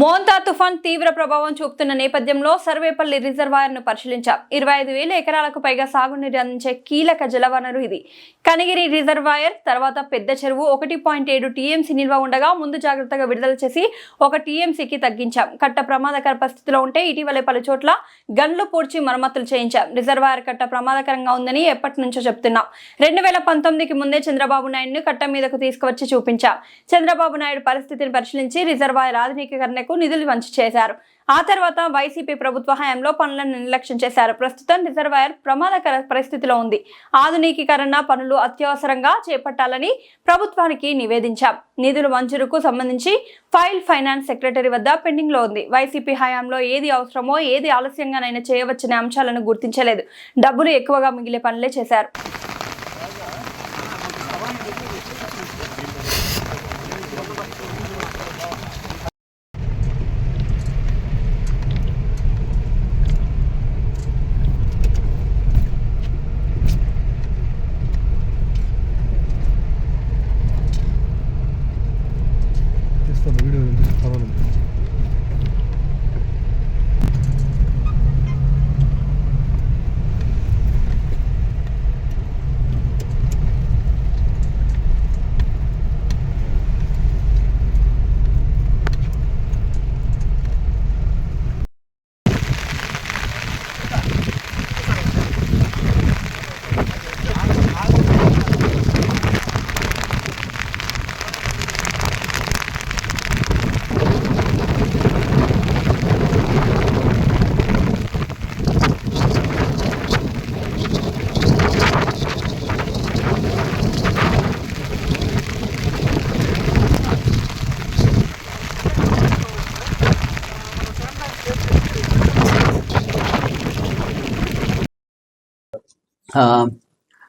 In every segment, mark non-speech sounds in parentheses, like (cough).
మోంతా తుఫాన్ తీవ్ర ప్రభావం చూపుతున్న నేపథ్యంలో సర్వేపల్లి రిజర్వాయర్ను పరిశీలించాం. ఇరవై ఐదు వేల ఎకరాలకు పైగా సాగునీరు అందించే కీలక జలవనరు ఇది. కనిగిరి రిజర్వాయర్ తర్వాత పెద్ద చెరువు ఒకటి పాయింట్ ఏడు టీఎంసీ నిల్వ ఉండగా ముందు జాగ్రత్తగా విడుదల చేసి ఒక టీఎంసీకి తగ్గించాం. కట్ట ప్రమాదకర పరిస్థితిలో ఉంటే ఇటీవలే పలు చోట్ల గన్లు పూడ్చి మరమ్మతులు చేయించాం. రిజర్వాయర్ కట్ట ప్రమాదకరంగా ఉందని ఎప్పటి నుంచో చెప్తున్నాం. రెండు వేల పంతొమ్మిదికి ముందే చంద్రబాబు నాయుడును కట్ట మీదకు తీసుకువచ్చి చూపించాం. చంద్రబాబు నాయుడు పరిస్థితిని పరిశీలించి రిజర్వాయర్ ఆధునీకరణకు నిధులు మంచి చేశారు. ఆ తర్వాత వైసీపీ ప్రభుత్వ హయాంలో పనులను నిర్లక్ష్యం చేశారు. ప్రస్తుతం రిజర్వాయర్ ప్రమాదకర పరిస్థితిలో ఉంది. ఆధునికీకరణ పనులు అత్యవసరంగా చేపట్టాలని ప్రభుత్వానికి నివేదించాం. నిధుల మంజూరుకు సంబంధించి ఫైల్ ఫైనాన్స్ సెక్రటరీ వద్ద పెండింగ్లో ఉంది. వైసీపీ హయాంలో ఏది అవసరమో ఏది ఆలస్యంగానైనా చేయవచ్చనే అంశాలను గుర్తించలేదు. డబ్బులు ఎక్కువగా మిగిలే పనులే చేశారు. 박스 올려야 되는데 잘하는데.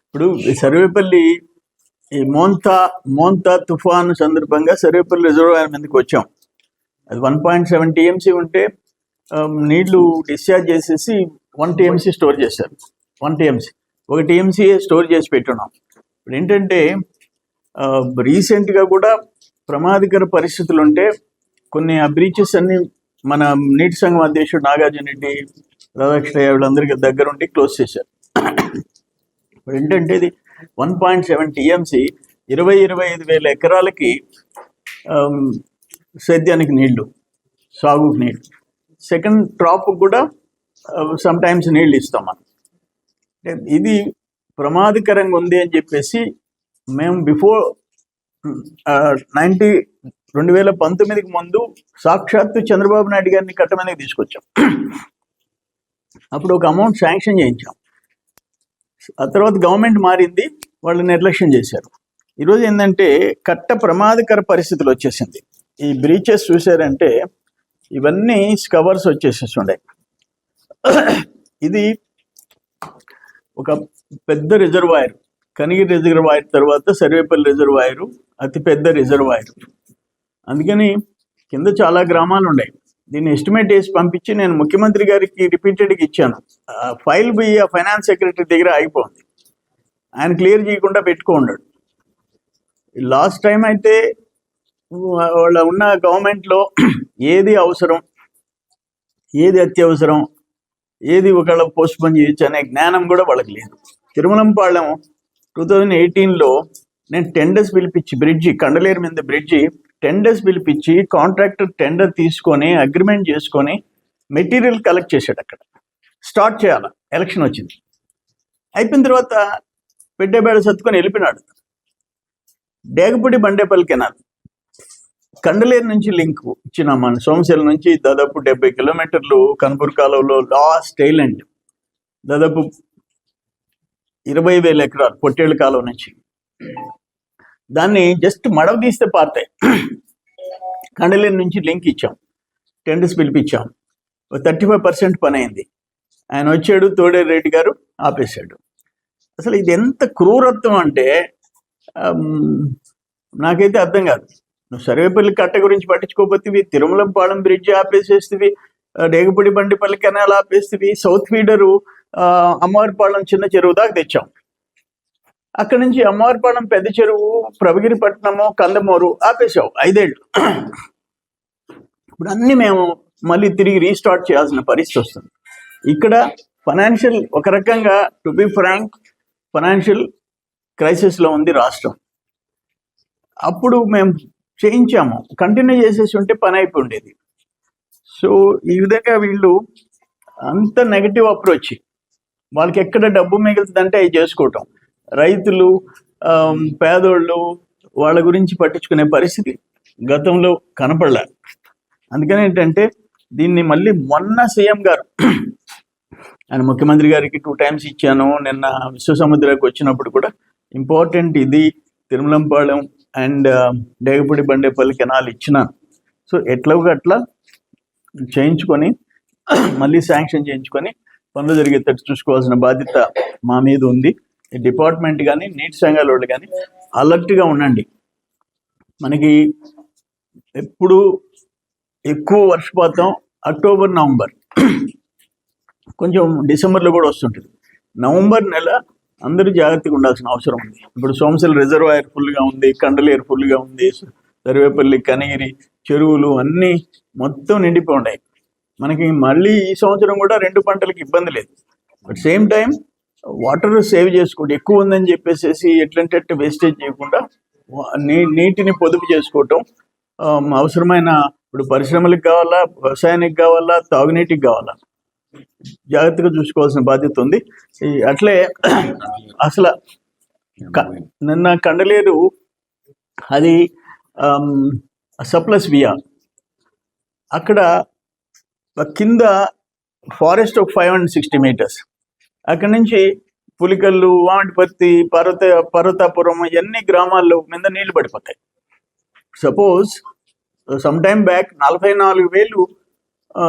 ఇప్పుడు సర్వేపల్లి ఈ మోంతా మోంతా తుఫాను సందర్భంగా సర్వేపల్లి రిజర్వాయర్ మీదకి వచ్చాం. అది వన్ పాయింట్ సెవెన్ టీఎంసీ ఉంటే నీళ్ళు డిశ్చార్జ్ చేసేసి వన్ టీఎంసీ స్టోర్ చేశారు. One TMC. ఒక టీఎంసీ స్టోర్ చేసి పెట్టున్నాం. ఇప్పుడు ఏంటంటే ఆ, రీసెంట్గా కూడా ప్రమాదకర పరిస్థితులు ఉంటే కొన్ని ఆ బ్రీచెస్ అన్ని మన నీటి సంఘం అధ్యక్షుడు నాగార్జున రెడ్డి రాధాకృష్ణ వీళ్ళందరికీ దగ్గరుండి క్లోజ్ చేశారు. ఏంటంటే ఇది వన్ పాయింట్ సెవెన్ టీఎంసీ ఇరవై ఇరవై ఐదు వేల ఎకరాలకి సేద్యానికి నీళ్ళు సాగుకు నీళ్ళు. సెకండ్ క్రాప్ కూడా సమ్ టైమ్స్ నీళ్ళు ఇస్తాం మనం. అంటే ఇది ప్రమాదకరంగా ఉంది అని చెప్పేసి మేము బిఫోర్ నైంటీ రెండు వేల పంతొమ్మిదికి ముందు సాక్షాత్తు చంద్రబాబు నాయుడు గారిని కట్ట మీదకి తీసుకొచ్చాం. అప్పుడు ఒక అమౌంట్ శాంక్షన్ చేయించాం. ఆ తర్వాత గవర్నమెంట్ మారింది వాళ్ళు నిర్లక్ష్యం చేశారు. ఈరోజు ఏంటంటే కట్ట ప్రమాదకర పరిస్థితులు వచ్చేసింది. ఈ బ్రీచెస్ చూసారంటే ఇవన్నీ స్కవర్స్ వచ్చేసేసి ఉండే. ఇది ఒక పెద్ద రిజర్వాయర్. కనిగిరి రిజర్వాయర్ తర్వాత సర్వేపల్లి రిజర్వాయరు అతి పెద్ద రిజర్వాయర్. అందుకని కింద చాలా గ్రామాలు ఉన్నాయి దీన్ని ఎస్టిమేట్ చేసి పంపించి నేను ముఖ్యమంత్రి గారికి రిపీటెడ్గా ఇచ్చాను. ఆ ఫైల్ పోయి ఆ ఫైనాన్స్ సెక్రటరీ దగ్గర ఆగిపోయింది. ఆయన క్లియర్ చేయకుండా పెట్టుకోండాడు లాస్ట్ టైం అయితే వాళ్ళ ఉన్న గవర్నమెంట్లో ఏది అవసరం ఏది అత్యవసరం ఏది ఒకళ్ళ పోస్ట్ పోన్ చేయొచ్చు అనే జ్ఞానం కూడా వాళ్ళకి లేదు. తిరుమలంపాళెం టూ థౌజండ్ ఎయిటీన్లో నేను టెండర్స్ పిలిపించి బ్రిడ్జి కండలేరు మీద బ్రిడ్జి టెండర్స్ పిలిపించి కాంట్రాక్టర్ టెండర్ తీసుకొని అగ్రిమెంట్ చేసుకొని మెటీరియల్ కలెక్ట్ చేశాడు అక్కడ. స్టార్ట్ చేయాలి ఎలక్షన్ వచ్చింది. అయిపోయిన తర్వాత పెట్టేబేడ సత్తుకొని వెళ్ళిపోయినాడు. డేగపూడి బండేపల్లి కెనాల్. కండలేరు నుంచి లింక్ ఇచ్చిన మన. సోమశిల నుంచి దాదాపు డెబ్బై కిలోమీటర్లు కన్పూర్ కాలువలో లాస్ట్ ఐలాండ్. దాదాపు ఇరవై వేల ఎకరాలు పొట్టేళ్ళ కాలువ నుంచి. దాన్ని జస్ట్ మడవ తీస్తే పారుతాయి కండలేరు నుంచి లింక్ ఇచ్చాం. టెండర్స్ పిలిపించాం. థర్టీ ఫైవ్ పర్సెంట్ పని అయింది ఆయన వచ్చాడు తోడే రెడ్డి గారు ఆపేశాడు. అసలు ఇది ఎంత క్రూరత్వం అంటే నాకైతే అర్థం కాదు. నువ్వు సర్వేపల్లి కట్ట గురించి పట్టించుకోకపోతే తిరుమలంపాళెం బ్రిడ్జ్ ఆపేసేస్తుంది డేగపూడి బండిపల్లి కెనాల్ ఆపేస్తుంది సౌత్ ఫీడరు అమ్మవారిపాళెం చిన్న చెరువు దాకా తెచ్చాం. అక్కడి నుంచి అమ్మవారిపాలెం పెద్ద చెరువు ప్రభగిరిపట్నము కందమూరు ఆపేశావు ఐదేళ్ళు. ఇప్పుడు అన్నీ మేము మళ్ళీ తిరిగి రీస్టార్ట్ చేయాల్సిన పరిస్థితి వస్తుంది. ఇక్కడ ఫైనాన్షియల్ ఒక రకంగా టు బి ఫ్రాంక్ ఫైనాన్షియల్ క్రైసిస్లో ఉంది రాష్ట్రం. అప్పుడు మేము చేయించాము. కంటిన్యూ చేసేసి ఉంటే పని అయిపోయి ఉండేది సో ఈ విధంగా వీళ్ళు అంత నెగటివ్ అప్రోచ్ వాళ్ళకి ఎక్కడ డబ్బు మిగులుతుందంటే అవి చేసుకోవటం. రైతులు పేదోళ్ళు వాళ్ళ గురించి పట్టించుకునే పరిస్థితి గతంలో కనపడలే. అందుకని ఏంటంటే దీన్ని మళ్ళీ మొన్న సీఎం గారు ఆయన ముఖ్యమంత్రి గారికి టూ టైమ్స్ ఇచ్చాను. నిన్న విశ్వసముద్రకు వచ్చినప్పుడు కూడా ఇంపార్టెంట్ ఇది తిరుమలంపాళెం అండ్ డేగపూడి బండేపల్లి కెనాల్ ఇచ్చినాను సో ఎట్లాగో అట్లా చేయించుకొని మళ్ళీ శాంక్షన్ చేయించుకొని పనులు జరిగేటట్టు చూసుకోవాల్సిన బాధ్యత మా మీద ఉంది. డిపార్ట్మెంట్ కానీ నీట్ సంఘాల వాళ్ళు కానీ అలర్ట్గా ఉండండి. మనకి ఎప్పుడు ఎక్కువ వర్షపాతం అక్టోబర్ నవంబర్. కొంచెం డిసెంబర్లో కూడా వస్తుంటుంది. నవంబర్ నెల అందరూ జాగ్రత్తగా ఉండాల్సిన అవసరం ఉంది. ఇప్పుడు సోమశిల రిజర్వాయర్ ఫుల్గా ఉంది కండలేరు ఫుల్గా ఉంది సర్వేపల్లి కనిగిరి చెరువులు అన్నీ మొత్తం నిండిపోయి ఉన్నాయి. మనకి మళ్ళీ ఈ సంవత్సరం కూడా రెండు పంటలకు ఇబ్బంది లేదు. But same time water save చేసుకోండి. ఎక్కువ ఉందని చెప్పేసి ఎట్లంటే వేస్టేజ్ చేయకుండా నీ నీటిని పొదుపు చేసుకోవటం అవసరమైన ఇప్పుడు పరిశ్రమలకు కావాలా వ్యవసాయానికి కావాలా తాగునీటికి కావాలా? జాగ్రత్తగా చూసుకోవాల్సిన బాధ్యత ఉంది. అట్లే (clears throat) అసలు నిన్న కండలేరు అది సప్లస్ వియా. అక్కడ కింద ఫారెస్ట్ ఒక ఫైవ్ హండ్రెడ్ సిక్స్టీ మీటర్స్. అక్కడి నుంచి పులికల్లు వామిటిపత్తి పర్వత పర్వతాపురం ఇవన్నీ గ్రామాల్లో మీద నీళ్ళు పడిపోతాయి. సపోజ్ సమ్ టైమ్ బ్యాక్ నలభై నాలుగు వేలు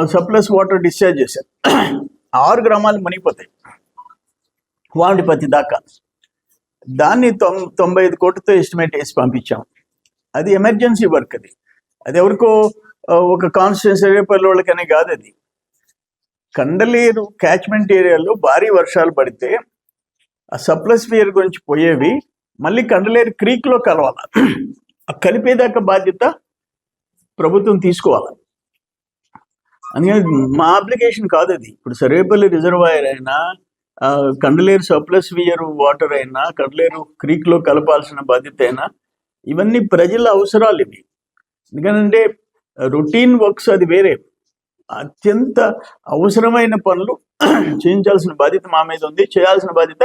సప్లస్ వాటర్ డిశ్చార్జ్ చేశారు. (clears throat) ఆరు గ్రామాలు మునిగిపోతాయి. వామిటిపత్తి దాకా. దాన్ని తొం తొంభై ఐదు కోట్లతో ఎస్టిమేట్ వేసి పంపించాం. అది ఎమర్జెన్సీ వర్క్ అది. అది ఎవరికో uh, ఒక కాన్స్టిట్యూన్సీ రేపల్లి వాళ్ళకనే కాదు అది. కండలేరు క్యాచ్మెంట్ ఏరియాలో భారీ వర్షాలు పడితే ఆ సప్లస్ వియర్ గురించి పోయేవి మళ్ళీ కండలేరు క్రీక్లో కలవాలి. ఆ కలిపేదాకా బాధ్యత ప్రభుత్వం తీసుకోవాలి. అందుకని మా అప్లికేషన్ కాదు అది. ఇప్పుడు సర్వేపల్లి రిజర్వాయర్ అయినా కండలేరు సప్లస్ వియర్ వాటర్ అయినా కండలేరు క్రీక్లో కలపాల్సిన బాధ్యత అయినా ఇవన్నీ ప్రజల అవసరాలు ఇవి. ఎందుకంటే రొటీన్ వర్క్స్ అది వేరే. అత్యంత అవసరమైన పనులు చేయించాల్సిన బాధ్యత మా మీద ఉంది. చేయాల్సిన బాధ్యత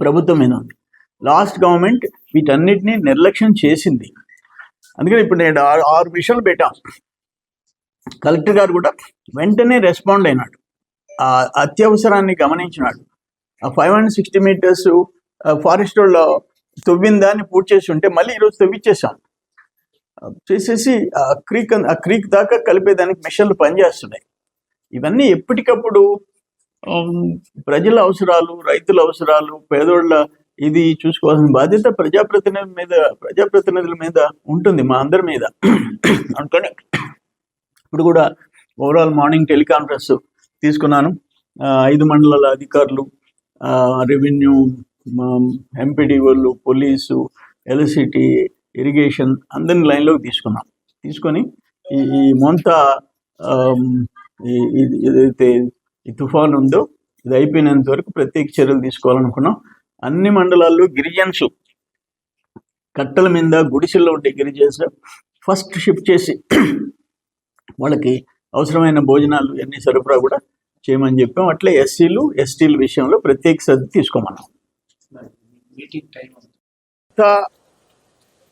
ప్రభుత్వం మీద ఉంది. లాస్ట్ గవర్నమెంట్ వీటన్నిటిని నిర్లక్ష్యం చేసింది. అందుకని ఇప్పుడు నేను ఆరు విషయాలు పెట్టాం. కలెక్టర్ గారు కూడా వెంటనే రెస్పాండ్ అయినాడు. ఆ అత్యవసరాన్ని గమనించినాడు. ఆ ఫైవ్ హండ్రెడ్ సిక్స్టీ మీటర్స్ ఫారెస్ట్లో తవ్విన దాన్ని పూర్తి చేసి ఉంటే మళ్ళీ ఈరోజు తవ్విచ్చేసాం చేసేసి ఆ క్రీక్ ఆ క్రీక్ దాకా కలిపేదానికి మిషన్లు పనిచేస్తున్నాయి. ఇవన్నీ ఎప్పటికప్పుడు ప్రజల అవసరాలు రైతుల అవసరాలు పేదోళ్ళ ఇది చూసుకోవాల్సిన బాధ్యత ప్రజాప్రతినిధుల మీద ప్రజాప్రతినిధుల మీద ఉంటుంది మా అందరి మీద. అనుకోని ఇప్పుడు కూడా ఓవరాల్ మార్నింగ్ టెలికాన్ఫరెన్స్ తీసుకున్నాను. ఆ, ఐదు మండలాల అధికారులు ఆ, రెవెన్యూ ఎంపీడీ వాళ్ళు పోలీసు ఎలక్ట్రిసిటీ ఇరిగేషన్ అందరిని లైన్లోకి తీసుకున్నాం. తీసుకొని ఈ ఈ మొంత ఏదైతే ఈ తుఫాన్ ఉందో ఇది అయిపోయినంత వరకు ప్రత్యేక చర్యలు తీసుకోవాలనుకున్నాం. అన్ని మండలాల్లో గిరిజన్స్ కట్టల మీద గుడిసెల్లో ఉండే గిరిజన్స్ ఫస్ట్ షిఫ్ట్ చేసి వాళ్ళకి అవసరమైన భోజనాలు అన్ని సరఫరా కూడా చేయమని చెప్పాం. అట్లే ఎస్సీలు ఎస్టీల విషయంలో ప్రత్యేక శ్రద్ధ తీసుకోమన్నాం. ఇంత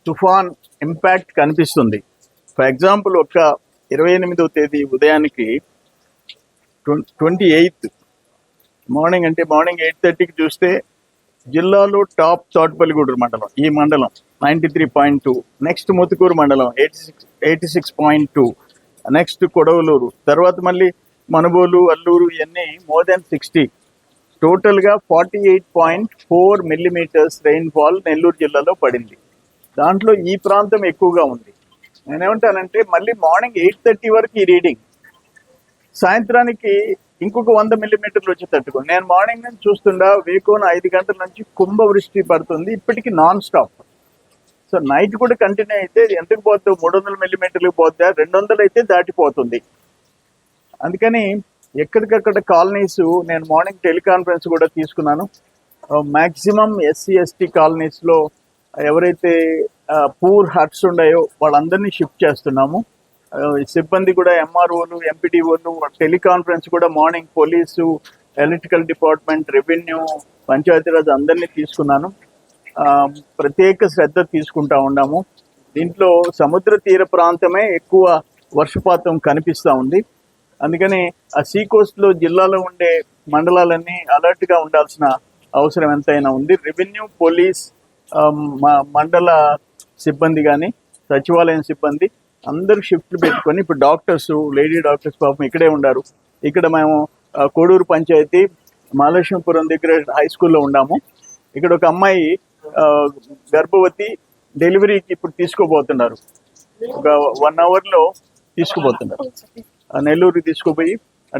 తుఫాన్ ఇంపాక్ట్ కనిపిస్తుంది. ఫర్ ఎగ్జాంపుల్ ఒక ఇరవై ఎనిమిదవ తేదీ ఉదయానికి ట్వంటీ ఎయిత్ మార్నింగ్ అంటే మార్నింగ్ ఎయిట్ థర్టీకి చూస్తే జిల్లాలో టాప్ తోటపల్లిగూడూరు మండలం ఈ మండలం ninety three point two next Muthukur మండలం eighty six eighty six point two next Kodavalur తర్వాత మళ్ళీ మనుబోలు అల్లూరు ఇవన్నీ మోర్ దెన్ సిక్స్టీ. టోటల్గా forty eight point four millimetres rainfall Nellore జిల్లాలో పడింది. దాంట్లో ఈ ప్రాంతం ఎక్కువగా ఉంది. నేనేమంటానంటే మళ్ళీ మార్నింగ్ ఎయిట్ థర్టీ వరకు ఈ రీడింగ్. సాయంత్రానికి ఇంకొక వంద మిల్లీమీటర్లు వచ్చి తట్టుకోండి. నేను మార్నింగ్ నుంచి చూస్తుండా వేకోన ఐదు గంటల నుంచి కుంభవృష్టి పడుతుంది. ఇప్పటికీ నాన్ స్టాప్ సో నైట్ కూడా కంటిన్యూ అయితే ఎందుకు పోతుంది మూడు వందల మిల్లీమీటర్లకు పోతే రెండు వందలు అయితే దాటిపోతుంది. అందుకని ఎక్కడికక్కడ కాలనీస్ నేను మార్నింగ్ టెలికాన్ఫరెన్స్ కూడా తీసుకున్నాను. మ్యాక్సిమం ఎస్సీ ఎస్టీ కాలనీస్లో ఎవరైతే పూర్ హట్స్ ఉన్నాయో వాళ్ళందరినీ షిఫ్ట్ చేస్తున్నాము. సిబ్బంది కూడా ఎంఆర్ఓలు ఎంపీడీఓలు టెలికాన్ఫరెన్స్ కూడా morning police electrical department revenue Panchayati Raj అందరినీ తీసుకున్నాను. ప్రత్యేక శ్రద్ధ తీసుకుంటా ఉన్నాము. దీంట్లో సముద్ర తీర ప్రాంతమే ఎక్కువ వర్షపాతం కనిపిస్తూ ఉంది. అందుకని ఆ సీ కోస్ట్లో జిల్లాలో ఉండే మండలాలన్నీ అలర్ట్గా ఉండాల్సిన అవసరం ఎంతైనా ఉంది. రెవెన్యూ పోలీస్ మండల సిబ్బంది కానీ సచివాలయం సిబ్బంది అందరూ షిఫ్ట్లు పెట్టుకొని ఇప్పుడు డాక్టర్స్ లేడీ డాక్టర్స్ పాపం ఇక్కడే ఉన్నారు ఇక్కడ మేము కోడూరు పంచాయతీ మహాలక్ష్మీపురం దగ్గర హై స్కూల్లో ఉన్నాము. ఇక్కడ ఒక అమ్మాయి ఆ, గర్భవతి డెలివరీకి ఇప్పుడు తీసుకోబోతున్నారు ఒక వన్ అవర్లో తీసుకుపోతున్నారు. నెల్లూరు తీసుకుపోయి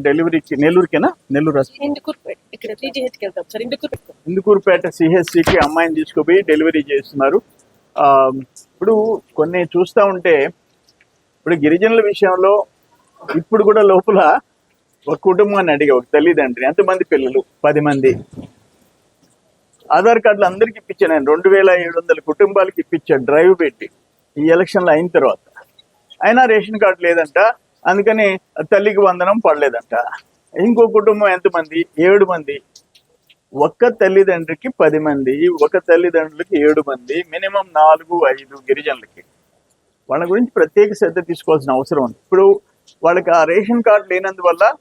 డెలివరీకి నెల్లూరుకేనా? నెల్లూరు ఇందుకూరుపేట. సిహెచ్సికి అమ్మాయిని తీసుకుపోయి డెలివరీ చేస్తున్నారు. ఇప్పుడు కొన్ని చూస్తూ ఉంటే ఇప్పుడు గిరిజనుల విషయంలో ఇప్పుడు కూడా లోపల ఒక కుటుంబాన్ని అడిగా ఒక తల్లిదండ్రి ఎంతమంది పిల్లలు? పది మంది. ఆధార్ కార్డులు అందరికి ఇప్పించాను నేను. రెండు వేల ఏడు వందల కుటుంబాలకి ఇప్పించాను డ్రైవ్ పెట్టి. ఈ ఎలక్షన్లు అయిన తర్వాత. అయినా రేషన్ కార్డు లేదంట. అందుకని తల్లికి వందనం పడలేదంట. ఇంకో కుటుంబం ఎంతమంది? ఏడు మంది. ఒక్క తల్లిదండ్రికి పది మంది. ఒక తల్లిదండ్రులకి ఏడు మంది. మినిమం నాలుగు ఐదు గిరిజనులకి. వాళ్ళ గురించి ప్రత్యేక శ్రద్ధ తీసుకోవాల్సిన అవసరం ఉంది. ఇప్పుడు వాళ్ళకి ఆ రేషన్ కార్డు లేనందువల్ల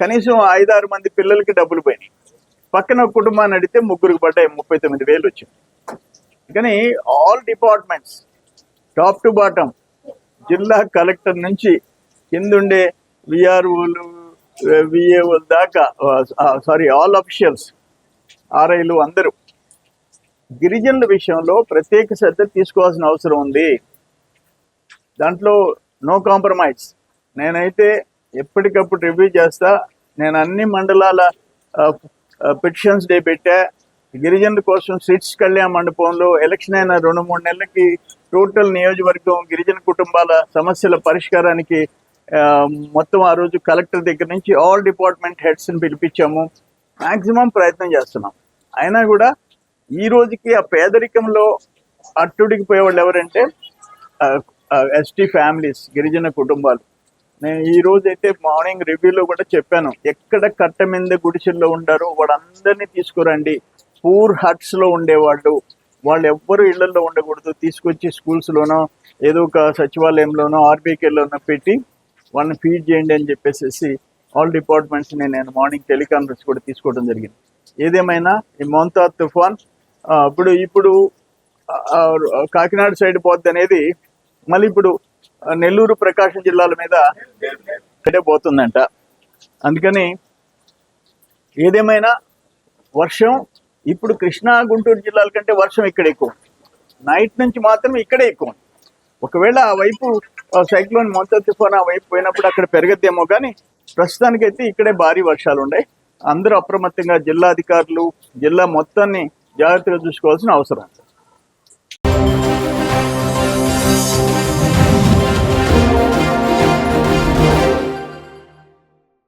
కనీసం ఐదారు మంది పిల్లలకి డబ్బులు పోయినాయి. పక్కన కుటుంబాన్ని అడిగితే ముగ్గురికి పడ్డాయి. ముప్పై తొమ్మిది వేలు వచ్చింది. కానీ all departments top to bottom జిల్లా కలెక్టర్ నుంచి కిందుండే విఆర్ఓలు విఏఓలు దాకా సారీ ఆల్ అఫీషియల్స్ ఆర్ఐలు అందరూ. గిరిజనుల విషయంలో ప్రత్యేక శ్రద్ధ తీసుకోవాల్సిన అవసరం ఉంది. దాంట్లో నో కాంప్రమైజ్ నేనైతే ఎప్పటికప్పుడు రివ్యూ చేస్తా. నేను అన్ని మండలాల పిటిషన్స్ డే పెట్టా. గిరిజనుల కోసం సిట్స్ కళ్యాణ మండపంలో ఎలక్షన్ అయిన రెండు మూడు నెలలకి టోటల్ నియోజకవర్గం గిరిజన కుటుంబాల సమస్యల పరిష్కారానికి మొత్తం ఆ రోజు కలెక్టర్ దగ్గర నుంచి ఆల్ డిపార్ట్మెంట్ హెడ్స్ని పిలిపించాము. మాక్సిమం ప్రయత్నం చేస్తున్నాం. అయినా కూడా ఈ రోజుకి ఆ పేదరికంలో అట్టుడికి పోయేవాళ్ళు ఎవరంటే ఎస్టీ ఫ్యామిలీస్ గిరిజన కుటుంబాలు. నేను ఈ రోజు అయితే మార్నింగ్ రివ్యూలో కూడా చెప్పాను. ఎక్కడ కట్ట మీద గుడిసెల్లో ఉండారో వాళ్ళందరినీ తీసుకురండి. పూర్ హట్స్లో ఉండేవాళ్ళు. వాళ్ళు ఎవ్వరు ఇళ్ళలో ఉండకూడదు. తీసుకొచ్చి స్కూల్స్లోనో ఏదో ఒక సచివాలయంలోనో ఆర్బీకేలోనో పెట్టి వాళ్ళని ఫీడ్ చేయండి అని చెప్పేసి ఆల్ డిపార్ట్మెంట్స్ నేను మార్నింగ్ టెలికాన్ఫరెన్స్ కూడా తీసుకోవడం జరిగింది. ఏదేమైనా ఈ మోంతా తుఫాన్ ఇప్పుడు ఇప్పుడు కాకినాడ సైడ్ పోద్ది అనేది మళ్ళీ ఇప్పుడు నెల్లూరు ప్రకాశం జిల్లాల మీద ఇక్కడే పోతుందంట. అందుకని ఏదేమైనా వర్షం ఇప్పుడు కృష్ణా గుంటూరు జిల్లాల కంటే వర్షం ఇక్కడ ఎక్కువ. నైట్ నుంచి మాత్రం ఇక్కడే ఎక్కువ. ఒకవేళ ఆ వైపు సైక్లోన్ మొత్తం తుఫాన్ ఆ వైపు పోయినప్పుడు అక్కడ పెరగద్దేమో కానీ ప్రస్తుతానికైతే ఇక్కడే భారీ వర్షాలు ఉన్నాయి అందరూ అప్రమత్తంగా జిల్లా అధికారులు జిల్లా మొత్తాన్ని జాగ్రత్తగా చూసుకోవాల్సిన అవసరం.